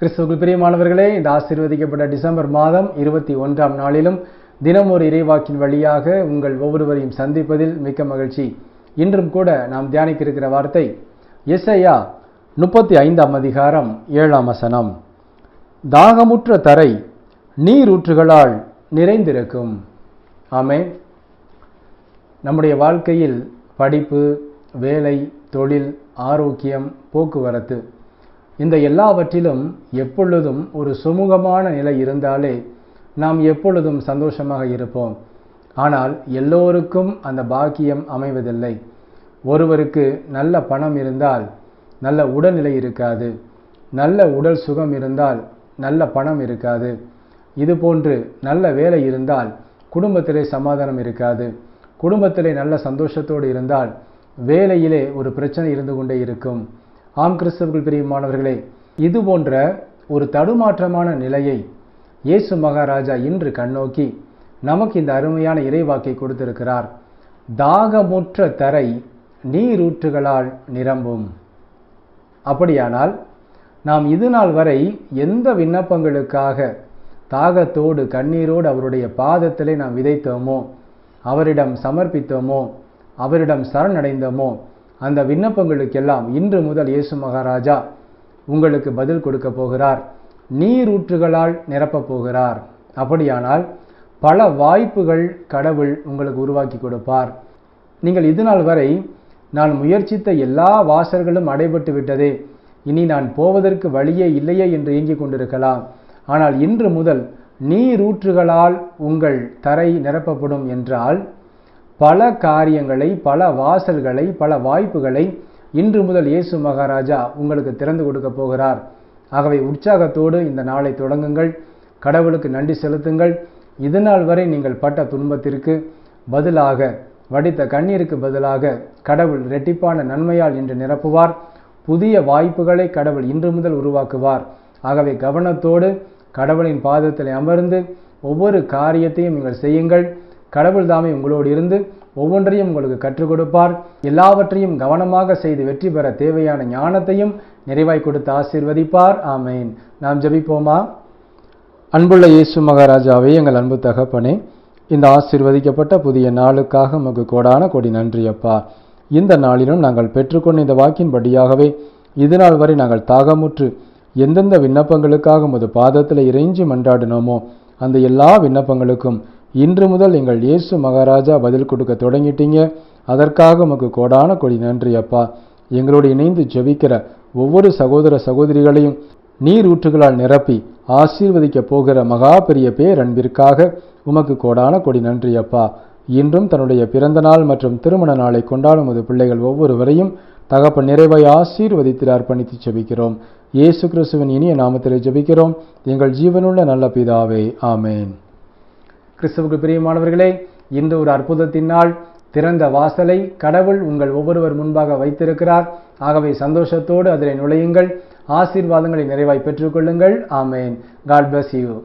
கிறிஸ்துவுக்கு பிரியமானவர்களே இந்த ஆசீர்வதிக்கப்பட்ட டிசம்பர் மாதம் இருபத்தி ஒன்றாம் நாளிலும் தினம் ஒரு இறைவாக்கின் வழியாக உங்கள் ஒவ்வொருவரையும் சந்திப்பதில் மிக்க மகிழ்ச்சி. இன்றும் கூட நாம் தியானிக்க இருக்கிற வார்த்தை எஸ்ஐயா முப்பத்தி ஐந்தாம் அதிகாரம் ஏழாம் வசனம். தாகமுற்ற தரை நீரூற்றுகளால் நிறைந்திருக்கும். ஆமே நம்முடைய வாழ்க்கையில் படிப்பு வேலை தொழில் ஆரோக்கியம் போக்குவரத்து இந்த எல்லாவற்றிலும் எப்பொழுதும் ஒரு சுமூகமான நிலை இருந்தாலே நாம் எப்பொழுதும் சந்தோஷமாக இருப்போம். ஆனால் எல்லோருக்கும் அந்த பாக்கியம் அமைவதில்லை. ஒருவருக்கு நல்ல பணம் இருந்தால் நல்ல உடல்நிலை இருக்காது. நல்ல உடல் சுகம் இருந்தால் நல்ல பணம் இருக்காது. இதுபோன்று நல்ல வேலை இருந்தால் குடும்பத்திலே சமாதானம் இருக்காது. குடும்பத்திலே நல்ல சந்தோஷத்தோடு இருந்தால் வேலையிலே ஒரு பிரச்சனை இருந்து கொண்டே இருக்கும். ஆம் கிறிஸ்தவர்கள் பிரியமானவர்களே இது போன்ற ஒரு தடுமாற்றமான நிலையை இயேசு மகாராஜா இன்று கண்ணோக்கி நமக்கு இந்த அருமையான இறைவாக்கை கொடுத்திருக்கிறார். தாகமுற்ற தரை நீரூற்றுகளால் நிரம்பும். அப்படியானால் நாம் இது நாள் வரை எந்த விண்ணப்பங்களுக்காக தாகத்தோடு கண்ணீரோடு அவருடைய பாதத்திலே நாம் விதைத்தோமோ அவரிடம் சமர்ப்பித்தோமோ அவரிடம் சரணடைந்தோமோ அந்த விண்ணப்பங்களுக்கெல்லாம் இன்று முதல் இயேசு மகாராஜா உங்களுக்கு பதில் கொடுக்க போகிறார். நீரூற்றுகளால் நிரப்பப் போகிறார். அப்படியானால் பல வாய்ப்புகள் கடவுள் உங்களுக்கு உருவாக்கி கொடுப்பார். நீங்கள் இதுநாள் வரை நான் முயற்சித்த எல்லா வாசல்களும் அடைபட்டு விட்டதே. இனி நான் போவதற்கு வழியே இல்லையே என்று இயங்கிக் கொண்டிருக்கலாம். ஆனால் இன்று முதல் நீரூற்றுகளால் உங்கள் தரை நிரப்பப்படும் என்றால் பல காரியங்களை பல வாசல்களை பல வாய்ப்புகளை இன்று முதல் இயேசு மகாராஜா உங்களுக்கு திறந்து கொடுக்க போகிறார். ஆகவே உற்சாகத்தோடு இந்த நாளை தொடங்குங்கள். கடவுளுக்கு நன்றி செலுத்துங்கள். இதுநாள் வரை நீங்கள் பட்ட துன்பத்திற்கு பதிலாக வடித்த கண்ணீருக்கு பதிலாக கடவுள் ரெட்டிப்பான நன்மையால் இன்று நிரப்புவார். புதிய வாய்ப்புகளை கடவுள் இன்று முதல் உருவாக்குவார். ஆகவே கவனத்தோடு கடவுளின் பாதத்தில் அமர்ந்து ஒவ்வொரு காரியத்தையும் நீங்கள் செய்யுங்கள். கடவுள் தாமே உங்களோடு இருந்து ஒவ்வொன்றையும் உங்களுக்கு கற்றுக் கொடுப்பார். எல்லாவற்றையும் கவனமாக செய்து வெற்றி பெற தேவையான ஞானத்தையும் நிறைவாய் கொடுத்து ஆசீர்வதிப்பார். ஆமேன். நாம் ஜெபிப்போமா? அன்புள்ள இயேசு மகாராஜாவே எங்கள் அன்பு தகப்பனே இந்த ஆசீர்வதிக்கப்பட்ட புதிய நாளுக்காக உமக்கு கோடான கொடி நன்றி அப்பா. இந்த நாளிலும் நாங்கள் பெற்றுக்கொண்ட இந்த வாக்கின்படியாகவே இது நாள் வரை நாங்கள் தாகமுற்று எந்தெந்த விண்ணப்பங்களுக்காக உமது பாதத்தில் இறைஞ்சி மன்றாடினோமோ அந்த எல்லா விண்ணப்பங்களுக்கும் இன்று முதல் எங்கள் இயேசு மகாராஜா பதில் கொடுக்க தொடங்கிட்டீங்க. அதற்காக உமக்கு கோடான கொடி நன்றி அப்பா. எங்களோடு இணைந்து ஜெபிக்கிற ஒவ்வொரு சகோதர சகோதரிகளையும் நீர் ஊற்றுகளால் நிரப்பி ஆசீர்வதிக்க போகிற மகா பெரிய பேர் அன்பிற்காக உமக்கு கோடான கொடி நன்றி அப்பா. இன்றும் தன்னுடைய பிறந்த நாள் மற்றும் திருமண நாளை கொண்டாடும் உமது பிள்ளைகள் ஒவ்வொருவரையும் தகப்ப நிறைவை ஆசீர்வதித்து அர்ப்பணித்து ஜெபிக்கிறோம். இயேசு கிறிஸ்துவின் இனிய நாமத்தில் ஜெபிக்கிறோம். எங்கள் ஜீவனுள்ள நல்ல பிதாவே ஆமேன். கிறிஸ்துவுக்கு பிரியமானவர்களே இந்த ஒரு அற்புதத்தின் நாள் திறந்த வாசலை கடவுள் உங்கள் ஒவ்வொருவர் முன்பாக வைத்திருக்கிறார். ஆகவே சந்தோஷத்தோடு அதில் நுழையுங்கள். ஆசீர்வாதங்களை நிறைவாய் பெற்றுக்கொள்ளுங்கள். ஆமேன். God bless you